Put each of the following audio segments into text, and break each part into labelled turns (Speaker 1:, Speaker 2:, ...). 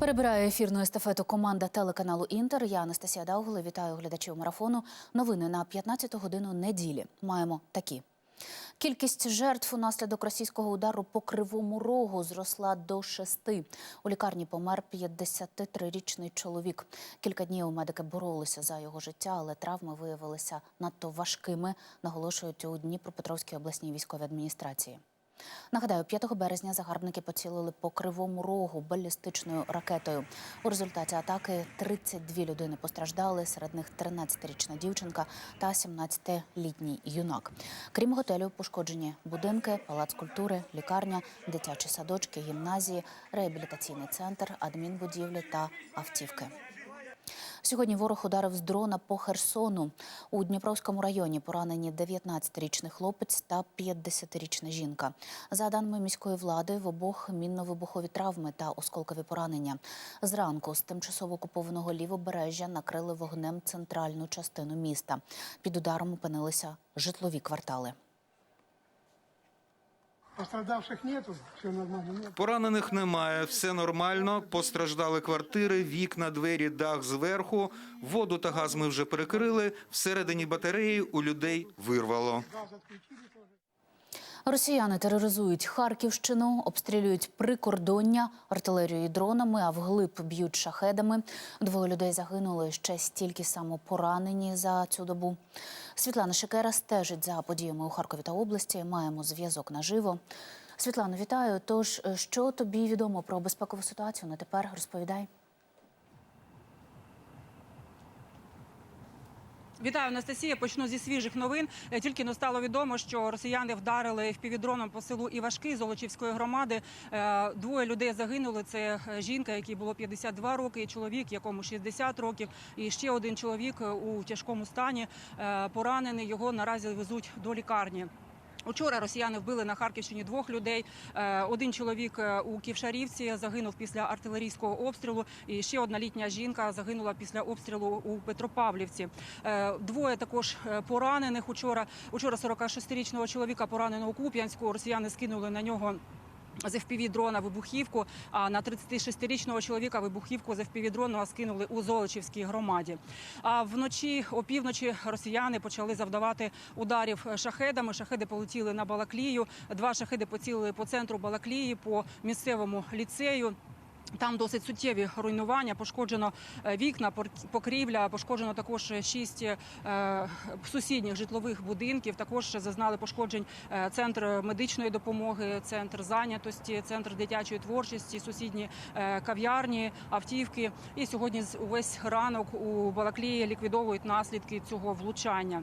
Speaker 1: Перебирає ефірну естафету команда телеканалу Інтер. Я Анастасія Даугли. Вітаю глядачів марафону. Новини на 15 годину неділі. Маємо такі. Кількість жертв унаслідок російського удару по кривому рогу зросла до шести. У лікарні помер 53-річний чоловік. Кілька днів медики боролися за його життя, але травми виявилися надто важкими, наголошують у Дніпропетровській обласній військовій адміністрації. Нагадаю, 5 березня загарбники поцілили по кривому рогу балістичною ракетою. У результаті атаки 32 людини постраждали, серед них 13-річна дівчинка та 17-літній юнак. Крім готелю, пошкоджені будинки, палац культури, лікарня, дитячі садочки, гімназії, реабілітаційний центр, адмінбудівлі та автівки. Сьогодні ворог ударив з дрона по Херсону. У Дніпровському районі поранені 19-річний хлопець та 50-річна жінка. За даними міської влади, в обох мінно-вибухові травми та осколкові поранення. Зранку з тимчасово окупованого лівобережжя накрили вогнем центральну частину міста. Під ударом опинилися житлові квартали.
Speaker 2: Пострадавших нету, все нормально, нет.
Speaker 3: Поранених немає, все нормально. Постраждали квартири, вікна, двері, дах зверху. Воду та газ ми вже перекрили. Всередині батареї у людей вирвало.
Speaker 1: Росіяни тероризують Харківщину, обстрілюють прикордоння артилерією і дронами, а вглиб б'ють шахедами. Двоє людей загинули, ще стільки само поранені за цю добу. Світлана Шикера стежить за подіями у Харкові та області. Маємо зв'язок наживо. Світлано, вітаю. Тож, е, що тобі відомо про безпекову ситуацію на тепер? Розповідай.
Speaker 4: Вітаю, Анастасія. Почну зі свіжих новин. Е, Тільки не стало відомо, що росіяни вдарили впівдроном по селу Івашки Золочівської громади. Е, Двоє людей загинули. Це е, жінка, якій було 52 роки, і чоловік, якому 60 років. І ще один чоловік у тяжкому стані поранений. Його наразі везуть до лікарні. Учора росіяни вбили на Харківщині двох людей. Е, Один чоловік е, у Ківшарівці загинув після артилерійського обстрілу. І ще одна літня жінка загинула після обстрілу у Петропавлівці. Е, Двоє також поранених. Учора учора 46-річного чоловіка пораненого у Куп'янську. Росіяни скинули на нього. З fpv дрона вибухівку, а на 36-річного чоловіка вибухівку з fpv дрона скинули у Золочівській громаді. А вночі, опівночі, росіяни почали завдавати ударів шахедами. Шахеди полетіли на Балаклію. Два шахеди поцілили по центру Балаклії, по місцевому ліцею. Там досить суттєві руйнування. Пошкоджено е, вікна, покрівля, пошкоджено також шість е, сусідніх житлових будинків. Також зазнали пошкоджень е, центр медичної допомоги, центр зайнятості, центр дитячої творчості, сусідні кав'ярні, автівки. І сьогодні увесь ранок у Балаклії ліквідовують наслідки цього влучання.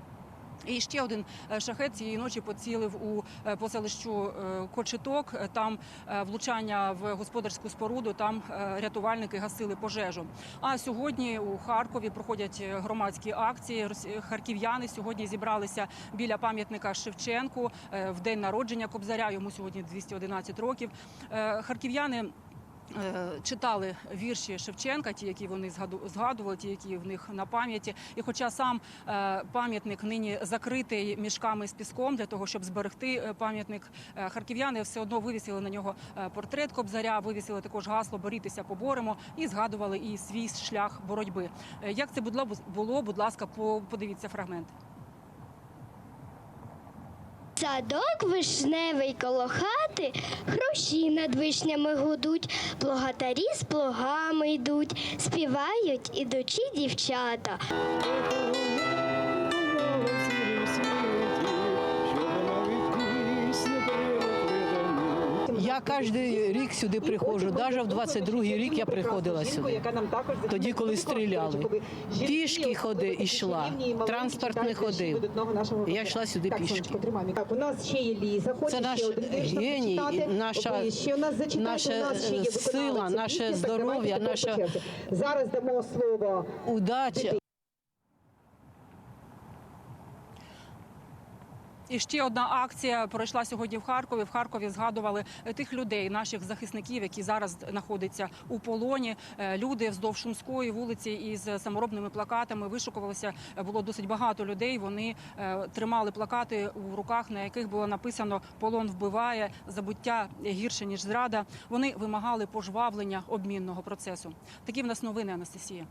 Speaker 4: І ще один е, шахет цієї ночі поцілив у е, поселищу е, Кочеток. Там влучання в господарську споруду. Там рятувальники гасили пожежу. А сьогодні у Харкові проходять громадські акції. Харків'яни сьогодні зібралися біля пам'ятника Шевченку в день народження Кобзаря. Йому сьогодні 211 років. Харків'яни. Е, Читали вірші Шевченка, ті, які вони згаду- згадували, ті, які в них на пам'яті. І хоча сам е, пам'ятник нині закритий мішками з піском для того, щоб зберегти е, пам'ятник, харків'яни все одно вивісили на нього портрет Кобзаря, вивісили також гасло Борітися поборемо і згадували і свій шлях боротьби. Як це було, будь ласка, по- подивіться фрагмент.
Speaker 5: Садок вишневий коло хати, хрущі над вишнями гудуть, плугатарі з плугами йдуть, співають ідучі дівчата.
Speaker 6: Я кожен рік сюди приходжу, навіть в 22-й рік я приходила сюди. Тоді, коли стріляли. Пішки ходи йшла, транспорт не ходив. Я йшла сюди пішки.
Speaker 7: Так, у нас ще є Ліза,
Speaker 6: Це наш геній, наша- наша, сила, наше здоров'я, наша-
Speaker 7: Зараз дамо слово
Speaker 6: Удача.
Speaker 4: І ще одна акція пройшла сьогодні в Харкові. В Харкові згадували е, тих людей, наших захисників, які зараз знаходяться у полоні. Е, Люди вздовж Шумської вулиці із саморобними плакатами вишукувалися. Е, Було досить багато людей. Вони тримали плакати у руках, на яких було написано Полон вбиває, забуття гірше ніж зрада. Вони вимагали пожвавлення обмінного процесу. Такі в нас новини, Анастасія.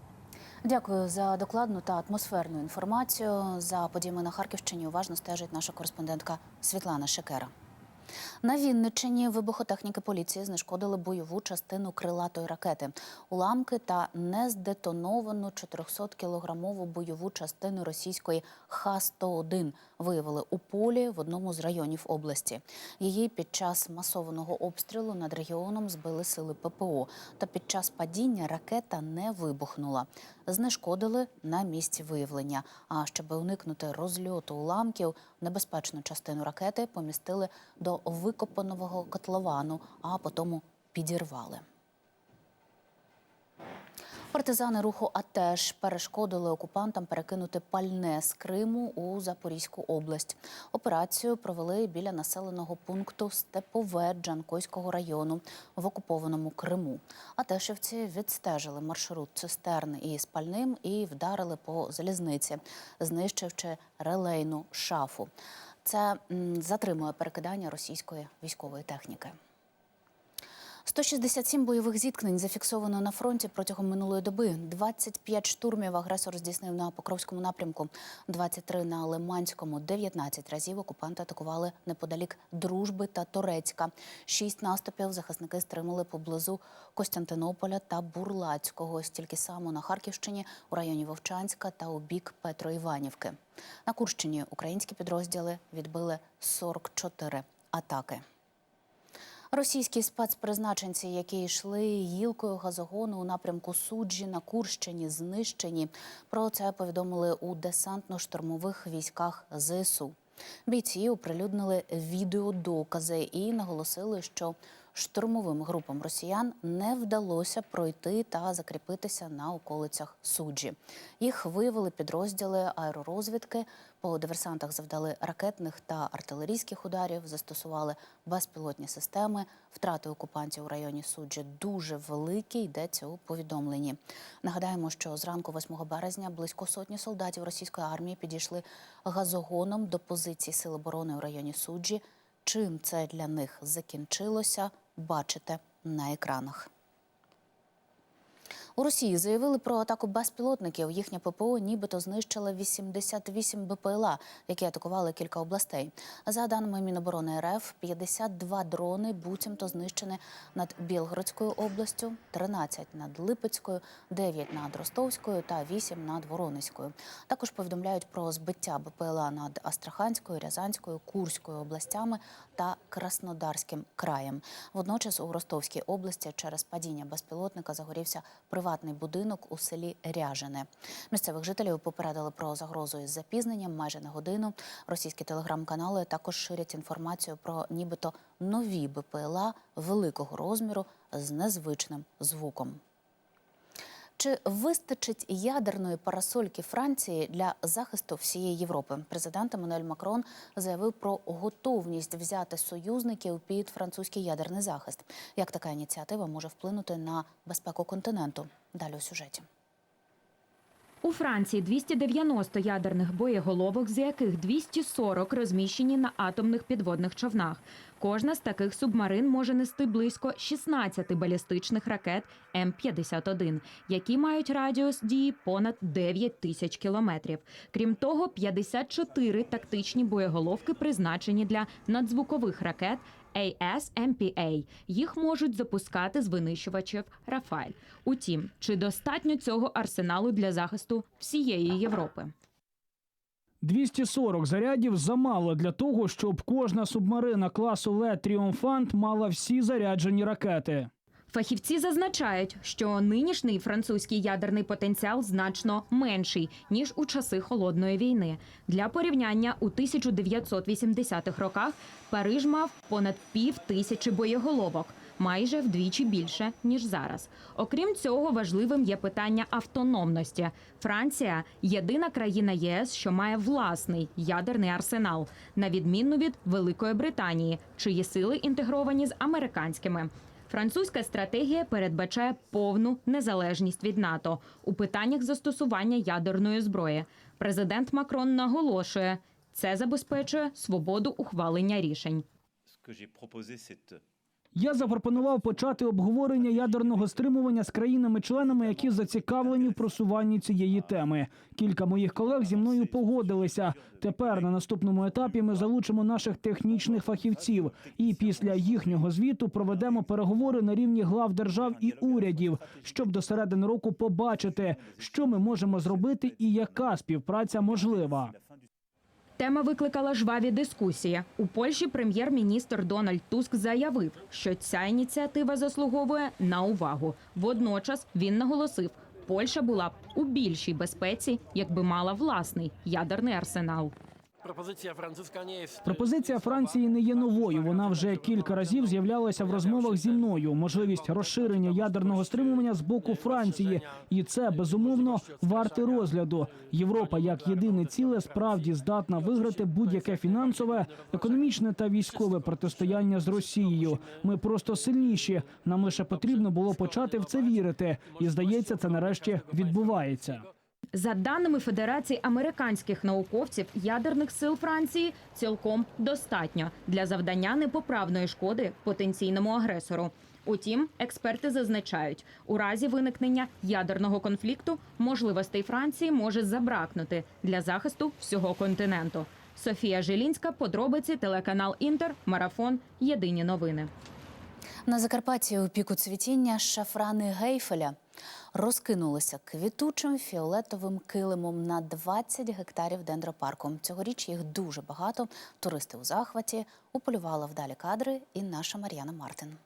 Speaker 1: Дякую за докладну та атмосферну інформацію. За подіями на Харківщині уважно стежить наша кореспондентка Світлана Шекера. На Вінниччині вибухотехніки поліції знешкодили бойову частину крилатої ракети, уламки та нездетоновану 400-кілограмову бойову частину російської Х-101 виявили у полі в одному з районів області. Її під час масованого обстрілу над регіоном збили сили ППО. Та під час падіння ракета не вибухнула. Знешкодили на місці виявлення. А щоб уникнути розльоту уламків, небезпечну частину ракети помістили до викопаного котловану, а потім підірвали. Партизани руху АТЕШ перешкодили окупантам перекинути пальне з Криму у Запорізьку область. Операцію провели біля населеного пункту Степове Джанкойського району в окупованому Криму. Атешівці відстежили маршрут цистерн із пальним і вдарили по залізниці, знищивши релейну шафу. Це затримує перекидання російської військової техніки. 167 бойових зіткнень зафіксовано на фронті протягом минулої доби. 25 штурмів агресор здійснив на Покровському напрямку, 23 на Лиманському, 19 разів окупанти атакували неподалік Дружби та Торецька. Шість наступів захисники стримали поблизу Костянтинополя та Бурлацького. Стільки само на Харківщині, у районі Вовчанська та у бік Петроіванівки. На Курщині українські підрозділи відбили 44 атаки. Російські спецпризначенці, які йшли гілкою газогону у напрямку суджі на Курщині, знищені. Про це повідомили у десантно-штурмових військах ЗСУ. Бійці оприлюднили відеодокази і наголосили, що штурмовим групам росіян не вдалося пройти та закріпитися на околицях суджі. Їх виявили підрозділи аеророзвідки. По диверсантах завдали ракетних та артилерійських ударів, застосували безпілотні системи. Втрати окупантів у районі суджі дуже великі. Йдеться у повідомленні. Нагадаємо, що зранку 8 березня близько сотні солдатів російської армії підійшли газогоном до позицій сил оборони у районі суджі. Чим це для них закінчилося, бачите на екранах. У Росії заявили про атаку безпілотників. Їхня ППО нібито знищила 88 БПЛА, які атакували кілька областей. За даними Міноборони РФ, 52 дрони буцімто знищені над Білгородською областю, 13 над Липецькою, 9 над Ростовською та 8 над Воронезькою. Також повідомляють про збиття БПЛА над Астраханською, Рязанською, Курською областями та Краснодарським краєм. Водночас у Ростовській області через падіння безпілотника загорівся приватний будинок у селі Ряжине. Місцевих жителів попередили про загрозу із запізненням майже на годину. Російські телеграм-канали також ширять інформацію про нібито нові БПЛА великого розміру з незвичним звуком. Чи вистачить ядерної парасольки Франції для захисту всієї Європи? Президент Еммануель Макрон заявив про готовність взяти союзників під французький ядерний захист. Як така ініціатива може вплинути на безпеку континенту? Далі у сюжеті.
Speaker 8: У Франції 290 ядерних боєголовок, з яких 240 розміщені на атомних підводних човнах. Кожна з таких субмарин може нести близько 16 балістичних ракет М-51, які мають радіус дії понад 9 тисяч кілометрів. Крім того, 54 тактичні боєголовки призначені для надзвукових ракет ASMPA. Їх можуть запускати з винищувачів Рафаль. Утім, чи достатньо цього арсеналу для захисту всієї Європи?
Speaker 9: 240 зарядів замало для того, щоб кожна субмарина класу Ле Тріумфант мала всі заряджені ракети.
Speaker 8: Фахівці зазначають, що нинішній французький ядерний потенціал значно менший ніж у часи холодної війни. Для порівняння у 1980-х роках Париж мав понад пів тисячі боєголовок. майже вдвічі більше ніж зараз. Окрім цього, важливим є питання автономності. Франція єдина країна ЄС, що має власний ядерний арсенал, на відміну від Великої Британії, чиї сили інтегровані з американськими. Французька стратегія передбачає повну незалежність від НАТО у питаннях застосування ядерної зброї. Президент Макрон наголошує, це забезпечує свободу ухвалення рішень.
Speaker 9: Я запропонував почати обговорення ядерного стримування з країнами-членами, які зацікавлені в просуванні цієї теми. Кілька моїх колег зі мною погодилися. Тепер на наступному етапі ми залучимо наших технічних фахівців, і після їхнього звіту проведемо переговори на рівні глав держав і урядів, щоб до середини року побачити, що ми можемо зробити і яка співпраця можлива.
Speaker 8: Тема викликала жваві дискусії. У Польщі прем'єр-міністр Дональд Туск заявив, що ця ініціатива заслуговує на увагу. Водночас він наголосив, Польща була б у більшій безпеці, якби мала власний ядерний арсенал.
Speaker 10: Propozycja francuska nie jest.
Speaker 9: Пропозиція Франції не є новою. Вона вже кілька разів з'являлася в розмовах зі мною. Можливість розширення ядерного стримування з боку Франції, і це безумовно варте розгляду. Європа як єдине ціле справді здатна виграти будь-яке фінансове, економічне та військове протистояння з Росією. Ми просто сильніші. Нам лише потрібно було почати в це вірити, і здається, це нарешті відбувається.
Speaker 8: За даними Федерації американських науковців, ядерних сил Франції цілком достатньо для завдання непоправної шкоди потенційному агресору. Утім, експерти зазначають, у разі виникнення ядерного конфлікту можливостей Франції може забракнути для захисту всього континенту. Софія Жилінська, подробиці, телеканал Інтер, марафон. Єдині новини.
Speaker 1: На Закарпатті у піку цвітіння шафрани гейфеля розкинулися квітучим фіолетовим килимом на 20 гектарів дендропарку. Цьогоріч їх дуже багато. Туристи у захваті уполювала вдалі кадри і наша Мар'яна Мартин.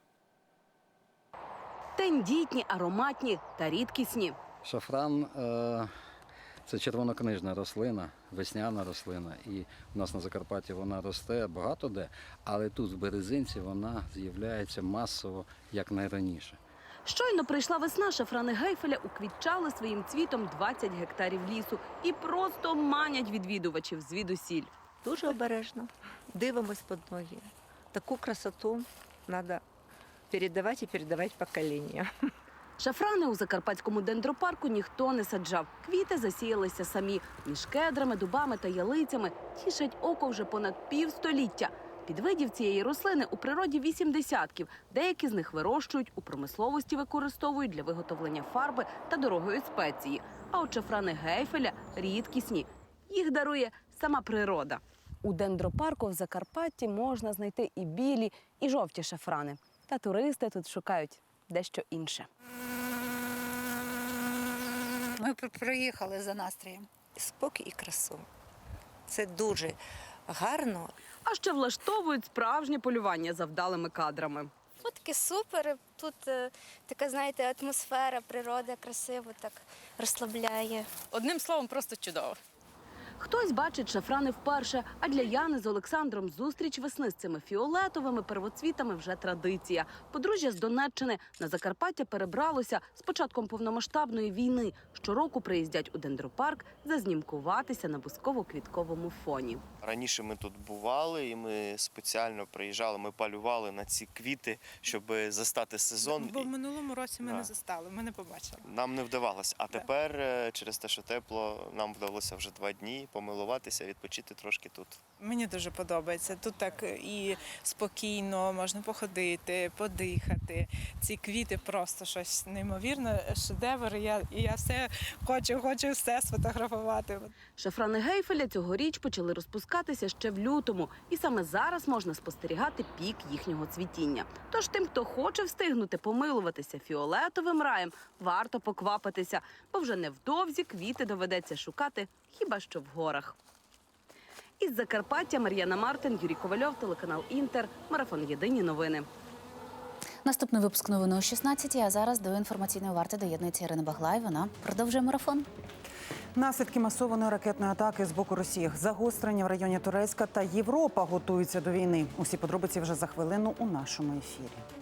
Speaker 11: Тендітні, ароматні та рідкісні.
Speaker 12: Шафран е, це червонокнижна рослина, весняна рослина. І у нас на Закарпатті вона росте багато де, але тут в березинці вона з'являється масово як найраніше.
Speaker 11: Щойно прийшла весна, шафрани Гейфеля уквітчали своїм цвітом 20 гектарів лісу і просто манять відвідувачів звідусіль.
Speaker 13: Дуже обережно. Дивимось під ноги. Таку красоту треба передавати і передавати поколінням.
Speaker 11: Шафрани у закарпатському дендропарку ніхто не саджав. Квіти засіялися самі між кедрами, дубами та ялицями. Тішать око вже понад півстоліття. Підвидів цієї рослини у природі вісім десятків. Деякі з них вирощують, у промисловості використовують для виготовлення фарби та дорогої спеції. А от шафрани гейфеля рідкісні. Їх дарує сама природа. У дендропарку в Закарпатті можна знайти і білі, і жовті шафрани. Та туристи тут шукають дещо інше.
Speaker 13: Ми приїхали за настроєм. Спокій і красу. Це дуже гарно.
Speaker 11: А ще влаштовують справжнє полювання за вдалими кадрами.
Speaker 5: Фотки супер. Тут е, така, знаєте, атмосфера, природа красиво так розслабляє.
Speaker 13: Одним словом, просто чудово.
Speaker 11: Хтось бачить шафрани вперше, а для Яни з Олександром зустріч весни з цими фіолетовими первоцвітами вже традиція. Подружжя з Донеччини на Закарпаття перебралося з початком повномасштабної війни. Щороку приїздять у дендропарк зазнімкуватися на бусково-квітковому фоні.
Speaker 14: Раніше ми тут бували, і ми спеціально приїжджали, ми полювали на ці квіти, щоб застати сезон.
Speaker 13: Бо в минулому році ми
Speaker 14: Да.
Speaker 13: не застали, ми не побачили.
Speaker 14: Нам не вдавалося. А тепер, е, через те, що тепло, нам вдалося вже два дні помилуватися, відпочити трошки тут.
Speaker 13: Мені дуже подобається. Тут так і спокійно можна походити, подихати. Ці квіти просто щось неймовірне, шедевр. Я, я все хочу, хочу все сфотографувати.
Speaker 11: Шафрани Гейфеля цьогоріч почали розпускатися ще в лютому, і саме зараз можна спостерігати пік їхнього цвітіння. Тож тим, хто хоче встигнути помилуватися фіолетовим раєм, варто поквапитися, бо вже невдовзі квіти доведеться шукати хіба що в горах. Із Закарпаття Мар'яна Мартин, Юрій Ковальов, телеканал Інтер, марафон Єдині новини.
Speaker 1: Наступний випуск новини о 16 А зараз до інформаційної варти доєднується Ірина Баглай. Вона продовжує марафон.
Speaker 15: Наслідки масованої ракетної атаки з боку Росії, загострення в районі Турецька та Європа готуються до війни. Усі подробиці вже за хвилину у нашому ефірі.